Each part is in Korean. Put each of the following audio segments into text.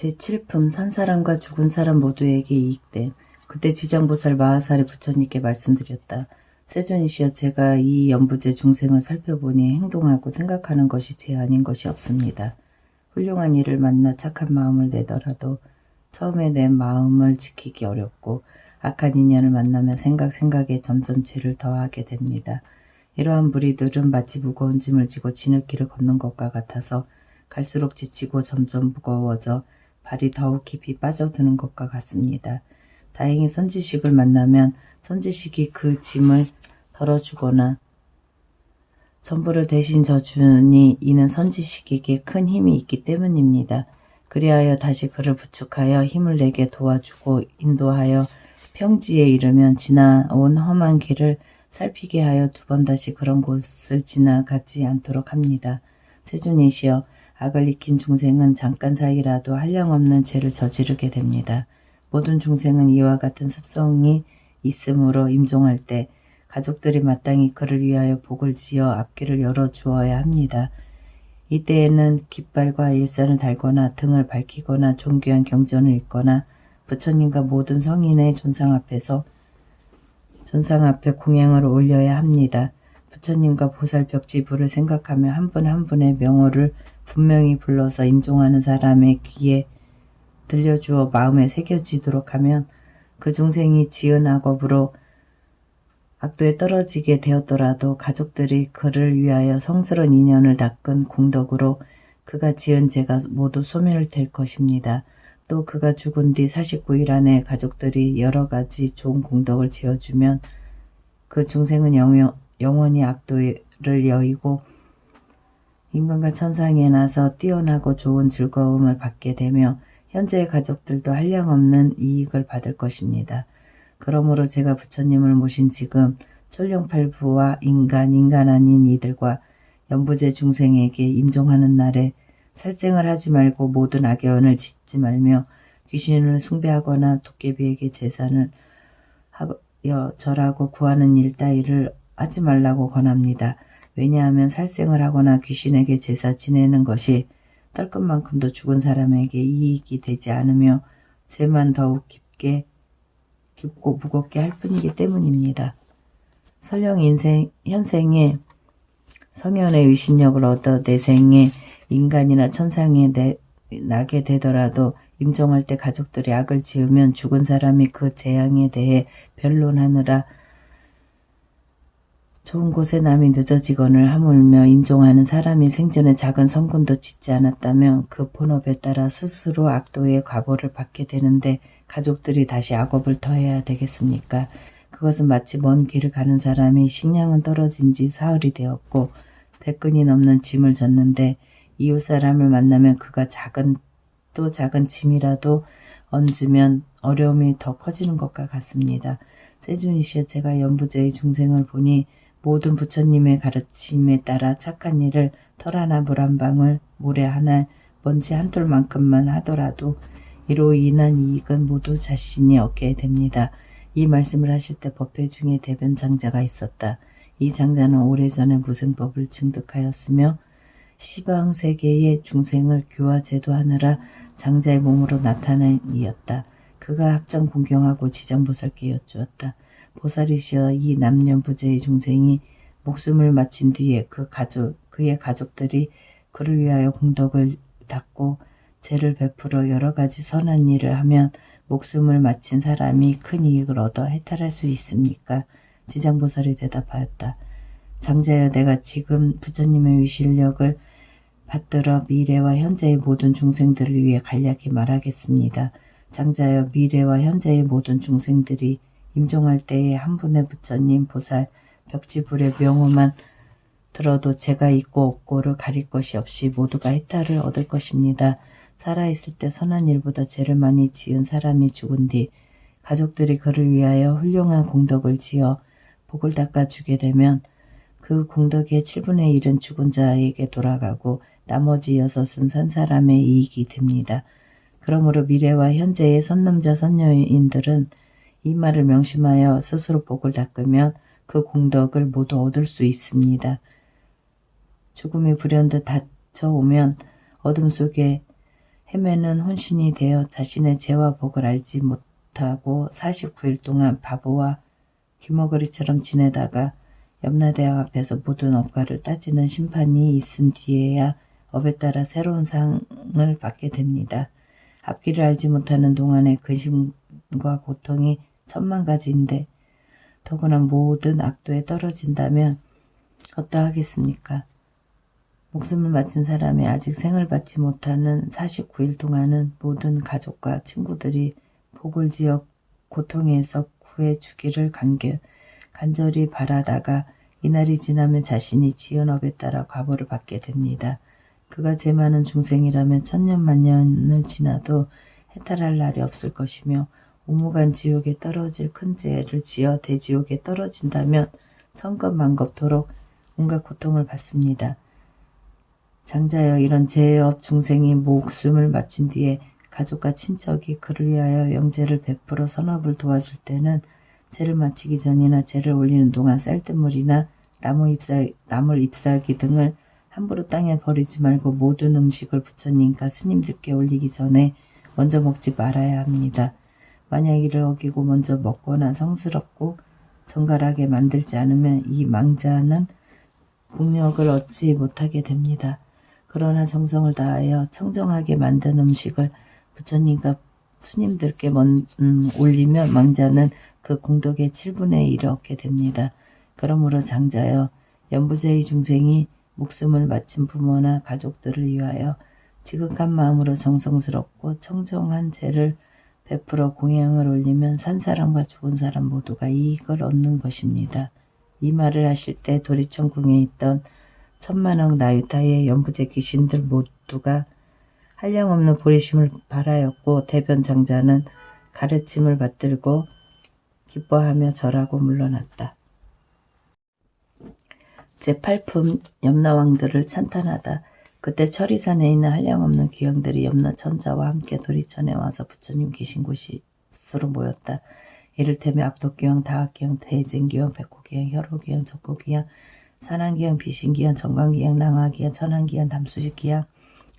제7품 산 사람과 죽은 사람 모두에게 이익됨. 그때 지장보살 마하사리 부처님께 말씀드렸다. 세존이시여 제가 이 연부제 중생을 살펴보니 행동하고 생각하는 것이 제 아닌 것이 없습니다. 훌륭한 이를 만나 착한 마음을 내더라도 처음에 내 마음을 지키기 어렵고 악한 인연을 만나며 생각 생각에 점점 죄를 더하게 됩니다. 이러한 무리들은 마치 무거운 짐을 지고 진흙길을 걷는 것과 같아서 갈수록 지치고 점점 무거워져 발이 더욱 깊이 빠져드는 것과 같습니다. 다행히 선지식을 만나면 선지식이 그 짐을 덜어주거나 전부를 대신 져주니 이는 선지식에게 큰 힘이 있기 때문입니다. 그리하여 다시 그를 부축하여 힘을 내게 도와주고 인도하여 평지에 이르면 지나온 험한 길을 살피게 하여 두 번 다시 그런 곳을 지나가지 않도록 합니다. 세존이시여 악을 익힌 중생은 잠깐 사이라도 한량없는 죄를 저지르게 됩니다. 모든 중생은 이와 같은 습성이 있으므로 임종할 때 가족들이 마땅히 그를 위하여 복을 지어 앞길을 열어 주어야 합니다. 이때에는 깃발과 일산을 달거나 등을 밝히거나 존귀한 경전을 읽거나 부처님과 모든 성인의 존상 앞에서 존상 앞에 공양을 올려야 합니다. 부처님과 보살 벽지부를 생각하며 한 분한 분의 명호를 분명히 불러서 임종하는 사람의 귀에 들려주어 마음에 새겨지도록 하면 그 중생이 지은 악업으로 악도에 떨어지게 되었더라도 가족들이 그를 위하여 성스러운 인연을 닦은 공덕으로 그가 지은 죄가 모두 소멸될 것입니다. 또 그가 죽은 뒤 49일 안에 가족들이 여러 가지 좋은 공덕을 지어주면 그 중생은 영원히 악도를 여의고 인간과 천상에 나서 뛰어나고 좋은 즐거움을 받게 되며 현재의 가족들도 한량없는 이익을 받을 것입니다. 그러므로 제가 부처님을 모신 지금 천룡팔부와 인간, 인간 아닌 이들과 연부제 중생에게 임종하는 날에 살생을 하지 말고 모든 악연을 짓지 말며 귀신을 숭배하거나 도깨비에게 재산을 하여 절하고 구하는 일 따위를 하지 말라고 권합니다. 왜냐하면 살생을 하거나 귀신에게 제사 지내는 것이 떨끝만큼도 죽은 사람에게 이익이 되지 않으며 죄만 더욱 깊게 깊고 무겁게 할 뿐이기 때문입니다. 설령 인생 현생에 성현의 위신력을 얻어 내 생에 인간이나 천상에 내, 나게 되더라도 임종할 때 가족들이 악을 지으면 죽은 사람이 그 재앙에 대해 변론하느라 좋은 곳에 남이 늦어지거늘 하물며 임종하는 사람이 생전에 작은 성군도 짓지 않았다면 그 본업에 따라 스스로 악도의 과보를 받게 되는데 가족들이 다시 악업을 더해야 되겠습니까? 그것은 마치 먼 길을 가는 사람이 식량은 떨어진 지 사흘이 되었고 백근이 넘는 짐을 졌는데 이웃 사람을 만나면 그가 작은 또 작은 짐이라도 얹으면 어려움이 더 커지는 것과 같습니다. 세준이시여 제가 연부제의 중생을 보니 모든 부처님의 가르침에 따라 착한 일을 털 하나 물 한 방울 모래 하나 먼지 한 톨만큼만 하더라도 이로 인한 이익은 모두 자신이 얻게 됩니다. 이 말씀을 하실 때 법회 중에 대변 장자가 있었다. 이 장자는 오래전에 무생법을 증득하였으며 시방 세계의 중생을 교화 제도하느라 장자의 몸으로 나타난 이였다. 그가 합장 공경하고 지장보살께 여쭈었다. 보살이시여 이 남녀부재의 중생이 목숨을 마친 뒤에 그 가족, 그의 가족들이 그를 위하여 공덕을 닦고 죄를 베풀어 여러 가지 선한 일을 하면 목숨을 마친 사람이 큰 이익을 얻어 해탈할 수 있습니까? 지장보살이 대답하였다. 장자여 내가 지금 부처님의 위실력을 받들어 미래와 현재의 모든 중생들을 위해 간략히 말하겠습니다. 장자여 미래와 현재의 모든 중생들이 임종할 때에 한 분의 부처님 보살 벽지불의 명호만 들어도 제가 있고 없고를 가릴 것이 없이 모두가 해탈을 얻을 것입니다. 살아있을 때 선한 일보다 죄를 많이 지은 사람이 죽은 뒤 가족들이 그를 위하여 훌륭한 공덕을 지어 복을 닦아주게 되면 그 공덕의 7분의 1은 죽은 자에게 돌아가고 나머지 여섯은 산 사람의 이익이 됩니다. 그러므로 미래와 현재의 선남자 선녀인들은 이 말을 명심하여 스스로 복을 닦으면 그 공덕을 모두 얻을 수 있습니다. 죽음이 불현듯 닥쳐오면 어둠 속에 헤매는 혼신이 되어 자신의 죄와 복을 알지 못하고 49일 동안 바보와 귀머거리처럼 지내다가 염라대왕 앞에서 모든 업과를 따지는 심판이 있은 뒤에야 업에 따라 새로운 상을 받게 됩니다. 앞길을 알지 못하는 동안의 근심과 고통이 천만 가지인데 더구나 모든 악도에 떨어진다면 어떠하겠습니까? 목숨을 바친 사람이 아직 생을 받지 못하는 49일 동안은 모든 가족과 친구들이 복을 지어 고통에서 구해주기를 간겨, 간절히 바라다가 이날이 지나면 자신이 지은 업에 따라 과보를 받게 됩니다. 그가 죄 많은 중생이라면 천년 만년을 지나도 해탈할 날이 없을 것이며 우무간 지옥에 떨어질 큰 죄를 지어 대지옥에 떨어진다면 천겁만겁토록 온갖 고통을 받습니다. 장자여 이런 죄업 중생이 목숨을 마친 뒤에 가족과 친척이 그를 위하여 영재를 베풀어 선업을 도와줄 때는 죄를 마치기 전이나 죄를 올리는 동안 쌀뜨물이나 나무 잎사, 나물 잎사귀 등을 함부로 땅에 버리지 말고 모든 음식을 부처님과 스님들께 올리기 전에 먼저 먹지 말아야 합니다. 만약 이를 어기고 먼저 먹거나 성스럽고 정갈하게 만들지 않으면 이 망자는 복력을 얻지 못하게 됩니다. 그러나 정성을 다하여 청정하게 만든 음식을 부처님과 스님들께 먼, 음, 올리면 망자는 그 공덕의 7분의 1을 얻게 됩니다. 그러므로 장자여 연부제의 중생이 목숨을 바친 부모나 가족들을 위하여 지극한 마음으로 정성스럽고 청정한 죄를 베풀어 공양을 올리면 산 사람과 죽은 사람 모두가 이익을 얻는 것입니다. 이 말을 하실 때 도리천궁에 있던 천만억 나유타의 연부제 귀신들 모두가 한량없는 보리심을 바라였고 대변 장자는 가르침을 받들고 기뻐하며 절하고 물러났다. 제8품 염라왕들을 찬탄하다. 그때 철이산에 있는 한량없는 귀양들이 염라 천자와 함께 도리천에 와서 부처님 계신 곳으로 모였다. 이를테면 악독기양, 다학기양, 대진기양, 백호기양, 혈호기양, 적고기양, 산안기양, 비신기양, 정강기양, 낭하기양, 천안기양, 담수식기양,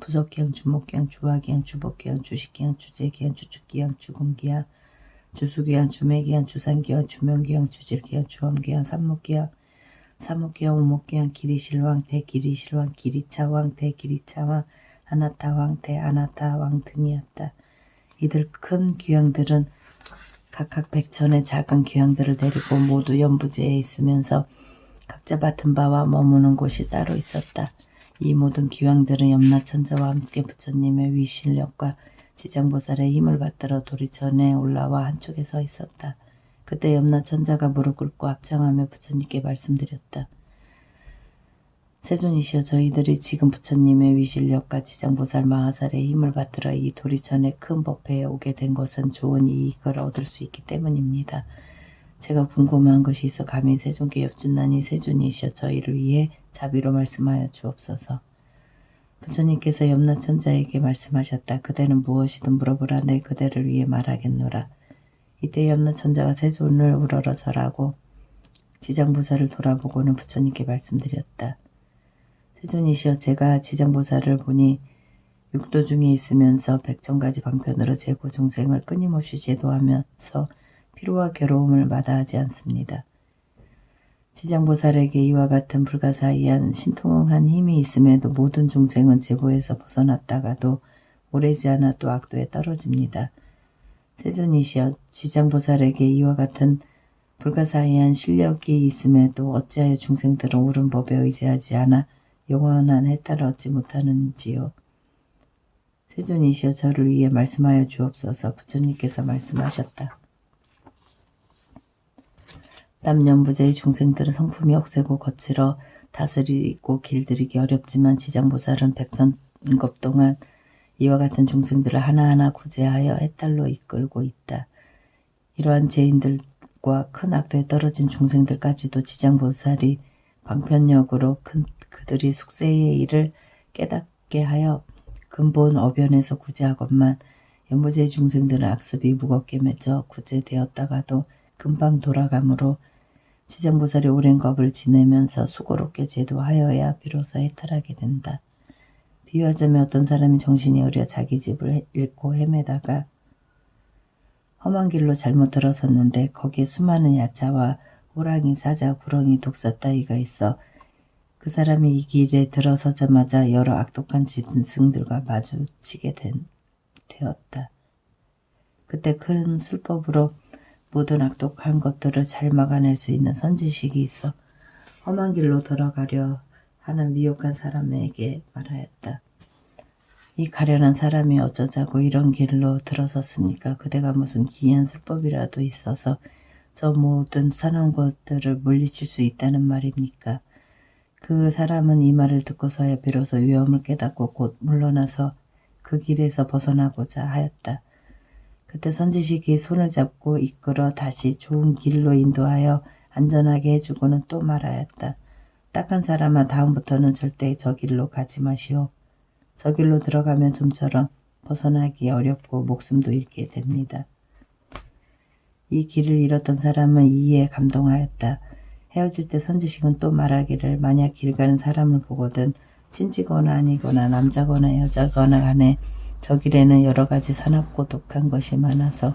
부석기양, 주목기양, 주화기양, 주복기양, 주식기양, 주재기양, 주축기양, 주금기양, 주수기양, 주매기양, 주산기양, 주명기양, 주질기양, 주엄기양, 삼목기양, 사목기양, 오목기양, 기리실왕, 대기리실왕, 기리차왕, 대기리차왕, 아나타왕, 대아나타왕 등이었다. 이들 큰 귀양들은 각각 백천의 작은 귀양들을 데리고 모두 연부제에 있으면서 각자 맡은 바와 머무는 곳이 따로 있었다. 이 모든 귀왕들은 염라천자와 함께 부처님의 위실력과 지장보살의 힘을 받들어 도리천에 올라와 한쪽에 서 있었다. 그때 염라 천자가 무릎 꿇고 합장하며 부처님께 말씀드렸다. 세존이시여 저희들이 지금 부처님의 위실력과 지장보살 마하살의 힘을 받들어 이 도리천의 큰 법회에 오게 된 것은 좋은 이익을 얻을 수 있기 때문입니다. 제가 궁금한 것이 있어 감히 세존께 엽준나니 세존이시여 저희를 위해 자비로 말씀하여 주옵소서. 부처님께서 염라천자에게 말씀하셨다. 그대는 무엇이든 물어보라 내 그대를 위해 말하겠노라. 이때 염라천자가 세존을 우러러 절하고 지장보살을 돌아보고는 부처님께 말씀드렸다. 세존이시여 제가 지장보살을 보니 육도 중에 있으면서 백정가지 방편으로 제고 중생을 끊임없이 제도하면서 피로와 괴로움을 마다하지 않습니다. 지장보살에게 이와 같은 불가사의한 신통한 힘이 있음에도 모든 중생은 제보에서 벗어났다가도 오래지 않아 또 악도에 떨어집니다. 세존이시여 지장보살에게 이와 같은 불가사의한 실력이 있음에도 어찌하여 중생들은 옳은 법에 의지하지 않아 영원한 해탈을 얻지 못하는지요. 세존이시여 저를 위해 말씀하여 주옵소서 부처님께서 말씀하셨다. 남년부자의 중생들은 성품이 억세고 거칠어 다스리고 길들이기 어렵지만 지장보살은 백전급 동안 이와 같은 중생들을 하나하나 구제하여 해탈로 이끌고 있다. 이러한 죄인들과 큰 악도에 떨어진 중생들까지도 지장보살이 방편력으로 큰 그들이 숙세의 일을 깨닫게 하여 근본 어변에서 구제하건만 연무제 중생들은 악습이 무겁게 맺어 구제되었다가도 금방 돌아가므로 지장보살이 오랜 겁을 지내면서 수고롭게 제도하여야 비로소 해탈하게 된다. 비유하자면 어떤 사람이 정신이 어려 자기 집을 잃고 헤매다가 험한 길로 잘못 들어섰는데 거기에 수많은 야차와 호랑이, 사자, 구렁이, 독사 따위가 있어 그 사람이 이 길에 들어서자마자 여러 악독한 짐승들과 마주치게 된, 되었다. 그때 큰 술법으로 모든 악독한 것들을 잘 막아낼 수 있는 선지식이 있어 험한 길로 들어가려 하는 미혹한 사람에게 말하였다. 이 가련한 사람이 어쩌자고 이런 길로 들어섰습니까? 그대가 무슨 기이한 술법이라도 있어서 저 모든 선한 것들을 물리칠 수 있다는 말입니까? 그 사람은 이 말을 듣고서야 비로소 위험을 깨닫고 곧 물러나서 그 길에서 벗어나고자 하였다. 그때 선지식이 손을 잡고 이끌어 다시 좋은 길로 인도하여 안전하게 해주고는 또 말하였다. 딱한 사람아 다음부터는 절대 저 길로 가지 마시오. 저 길로 들어가면 좀처럼 벗어나기 어렵고 목숨도 잃게 됩니다. 이 길을 잃었던 사람은 이에 감동하였다. 헤어질 때 선지식은 또 말하기를 만약 길 가는 사람을 보거든 친지거나 아니거나 남자거나 여자거나 간에 저 길에는 여러 가지 사납고 독한 것이 많아서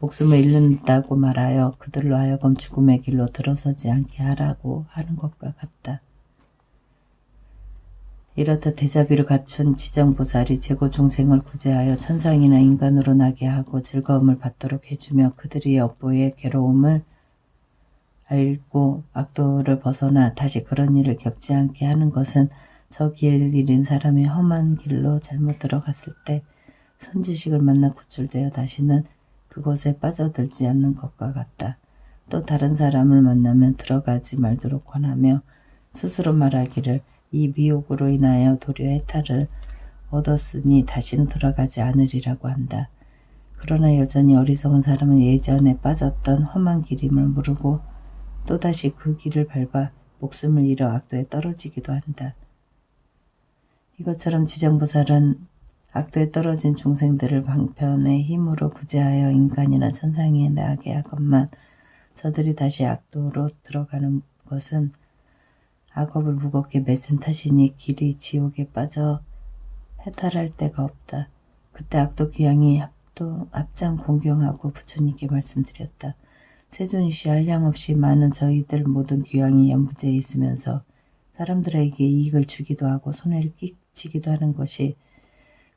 목숨을 잃는다고 말하여 그들로 하여금 죽음의 길로 들어서지 않게 하라고 하는 것과 같다. 이렇다 대자비를 갖춘 지정보살이 제고 중생을 구제하여 천상이나 인간으로 나게 하고 즐거움을 받도록 해주며 그들이 업보의 괴로움을 알고 악도를 벗어나 다시 그런 일을 겪지 않게 하는 것은 저 길 잃은 사람이 험한 길로 잘못 들어갔을 때 선지식을 만나 구출되어 다시는 그곳에 빠져들지 않는 것과 같다. 또 다른 사람을 만나면 들어가지 말도록 권하며 스스로 말하기를 이 미혹으로 인하여 도리어 해탈을 얻었으니 다시는 돌아가지 않으리라고 한다. 그러나 여전히 어리석은 사람은 예전에 빠졌던 험한 길임을 모르고 또다시 그 길을 밟아 목숨을 잃어 악도에 떨어지기도 한다. 이것처럼 지정보살은 악도에 떨어진 중생들을 방편의 힘으로 구제하여 인간이나 천상에 나게 하건만 저들이 다시 악도로 들어가는 것은 악업을 무겁게 맺은 탓이니 길이 지옥에 빠져 해탈할 데가 없다. 그때 악도 귀양이 합도 앞장 공경하고 부처님께 말씀드렸다. 세존이시 한량없이 많은 저희들 모든 귀양이 연부제에 있으면서 사람들에게 이익을 주기도 하고 손해를 끼치기도 하는 것이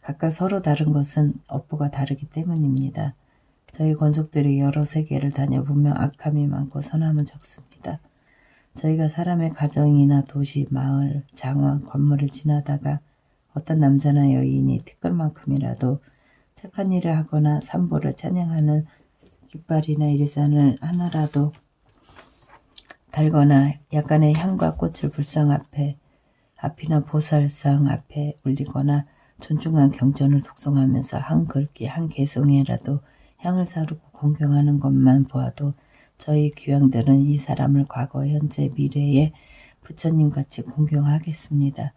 각각 서로 다른 것은 업보가 다르기 때문입니다. 저희 권속들이 여러 세계를 다녀보며 악함이 많고 선함은 적습니다. 저희가 사람의 가정이나 도시, 마을, 장원, 건물을 지나다가 어떤 남자나 여인이 티끌만큼이라도 착한 일을 하거나 삼보를 찬양하는 깃발이나 일산을 하나라도 달거나 약간의 향과 꽃을 불상 앞에 앞이나 보살상 앞에 올리거나 존중한 경전을 독송하면서 한 글귀 한 개송에라도 향을 사르고 공경하는 것만 보아도 저희 귀왕들은 이 사람을 과거, 현재, 미래에 부처님같이 공경하겠습니다.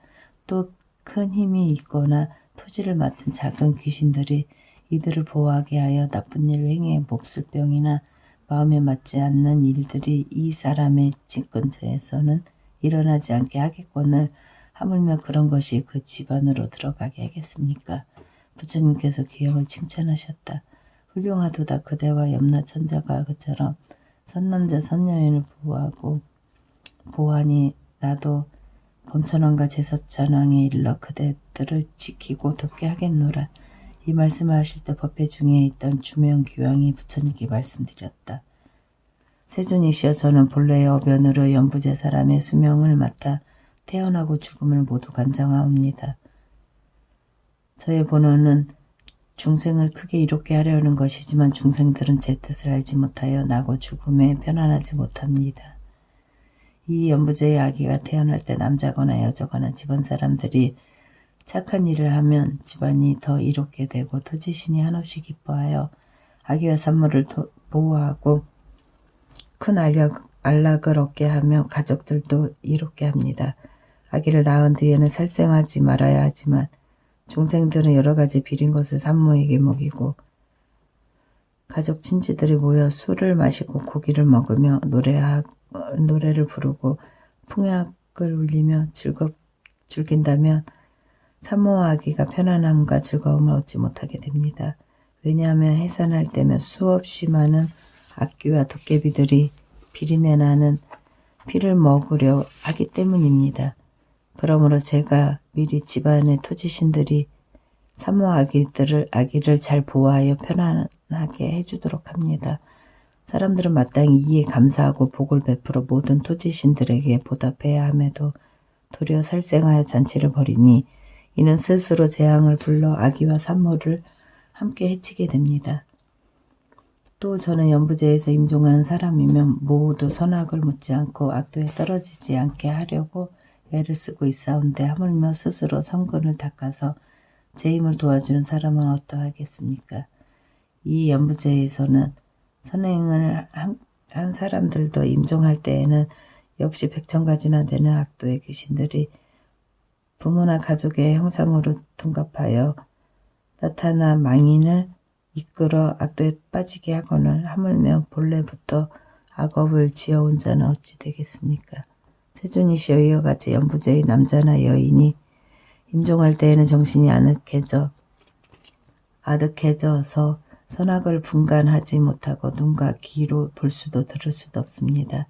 또 큰 힘이 있거나 토지를 맡은 작은 귀신들이 이들을 보호하게 하여 나쁜 일을 행해 몹쓸 병이나 마음에 맞지 않는 일들이 이 사람의 집 근처에서는 일어나지 않게 하겠거늘 하물며 그런 것이 그 집안으로 들어가게 하겠습니까? 부처님께서 귀형을 칭찬하셨다. 훌륭하도다 그대와 염라 천자가 그처럼 선남자 선여인을 보호하고 보하니 나도 범천왕과 제서천왕에 일러 그대들을 지키고 돕게 하겠노라. 이 말씀을 하실 때 법회 중에 있던 주명 귀왕이 부처님께 말씀드렸다. 세존이시여 저는 본래의 어변으로 연부제 사람의 수명을 맡아 태어나고 죽음을 모두 간장하옵니다. 저의 본원은 중생을 크게 이롭게 하려는 것이지만 중생들은 제 뜻을 알지 못하여 나고 죽음에 편안하지 못합니다. 이 연부제의 아기가 태어날 때 남자거나 여자거나 집안 사람들이 착한 일을 하면 집안이 더 이롭게 되고 토지신이 한없이 기뻐하여 아기와 산물을 보호하고 큰 알약, 안락을 얻게 하며 가족들도 이롭게 합니다. 아기를 낳은 뒤에는 살생하지 말아야 하지만 중생들은 여러 가지 비린 것을 산모에게 먹이고 가족 친지들이 모여 술을 마시고 고기를 먹으며 노래하, 노래를 부르고 풍약을 울리며 즐겁 즐긴다면 사모하기가 편안함과 즐거움을 얻지 못하게 됩니다. 왜냐하면 해산할 때면 수없이 많은 악귀와 도깨비들이 비린내 나는 피를 먹으려 하기 때문입니다. 그러므로 제가 미리 집안의 토지신들이 사모 아기들을 아기를 잘 보호하여 편안하게 해주도록 합니다. 사람들은 마땅히 이에 감사하고 복을 베풀어 모든 토지신들에게 보답해야 함에도 도리어 살생하여 잔치를 벌이니 이는 스스로 재앙을 불러 아기와 산모를 함께 해치게 됩니다. 또 저는 연부제에서 임종하는 사람이면 모두 선악을 묻지 않고 악도에 떨어지지 않게 하려고 애를 쓰고 있사온데 하물며 스스로 성근을 닦아서 제 힘을 도와주는 사람은 어떠하겠습니까? 이 연부제에서는 선행을 한, 한 사람들도 임종할 때에는 역시 백천가지나 되는 악도의 귀신들이 부모나 가족의 형상으로 둔갑하여 나타나 망인을 이끌어 악도에 빠지게 하거늘 하물며 본래부터 악업을 지어온 자는 어찌 되겠습니까? 세존이시여 이와 같이 연부제의 남자나 여인이 임종할 때에는 정신이 아늑해져 아득해져서 선악을 분간하지 못하고 눈과 귀로 볼 수도 들을 수도 없습니다.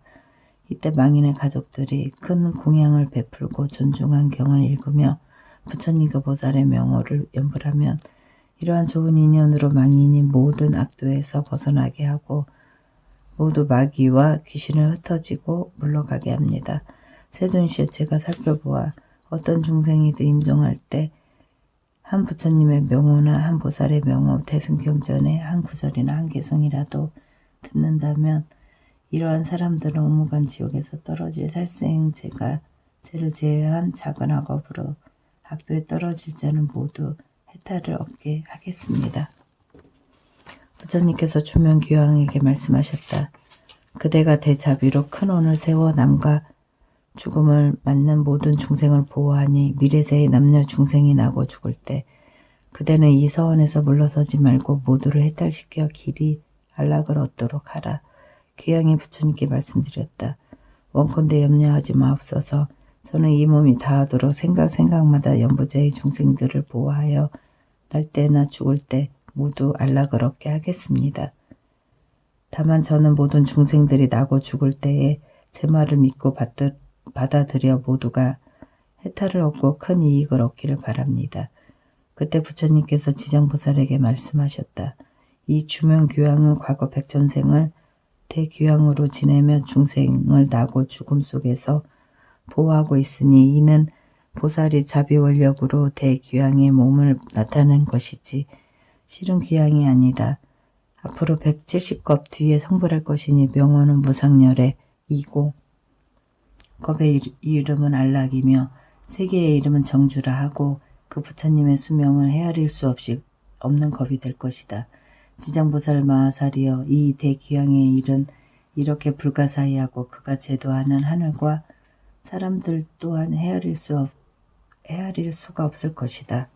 이때 망인의 가족들이 큰 공양을 베풀고 존중한 경을 읽으며 부처님과 보살의 명호를 연불하면 이러한 좋은 인연으로 망인이 모든 악도에서 벗어나게 하고 모두 마귀와 귀신을 흩어지고 물러가게 합니다. 세존시여 제가 살펴보아 어떤 중생이든 임종할 때 한 부처님의 명호나 한 보살의 명호, 대승경전의 한 구절이나 한 개성이라도 듣는다면 이러한 사람들은 오무간 지옥에서 떨어질 살생제가 죄를 제외한 작은 악업으로 악도에 떨어질 자는 모두 해탈을 얻게 하겠습니다. 부처님께서 주명귀왕에게 말씀하셨다. 그대가 대자비로 큰 혼을 세워 남과 죽음을 맞는 모든 중생을 보호하니 미래세의 남녀 중생이 나고 죽을 때 그대는 이 서원에서 물러서지 말고 모두를 해탈시켜 길이 안락을 얻도록 하라. 귀양이 부처님께 말씀드렸다. 원컨대 염려하지 마옵소서. 저는 이 몸이 다하도록 생각 생각마다 연부제의 중생들을 보호하여 날 때나 죽을 때 모두 안락을 얻게 하겠습니다. 다만 저는 모든 중생들이 나고 죽을 때에 제 말을 믿고 받들, 받아들여 모두가 해탈을 얻고 큰 이익을 얻기를 바랍니다. 그때 부처님께서 지장보살에게 말씀하셨다. 이 주명교황은 과거 백전생을 대교황으로 지내며 중생을 나고 죽음 속에서 보호하고 있으니 이는 보살이 자비원력으로 대귀양의 몸을 나타낸 것이지 실은 귀양이 아니다. 앞으로 170겁 뒤에 성불할 것이니 명호는 무상열의 이고 겁의 이름은 안락이며 세계의 이름은 정주라 하고 그 부처님의 수명은 헤아릴 수 없이 없는 겁이 될 것이다. 지장보살 마하살이여 이 대귀양의 일은 이렇게 불가사의하고 그가 제도하는 하늘과 사람들 또한 헤아릴 수 없, 헤아릴 수가 없을 것이다.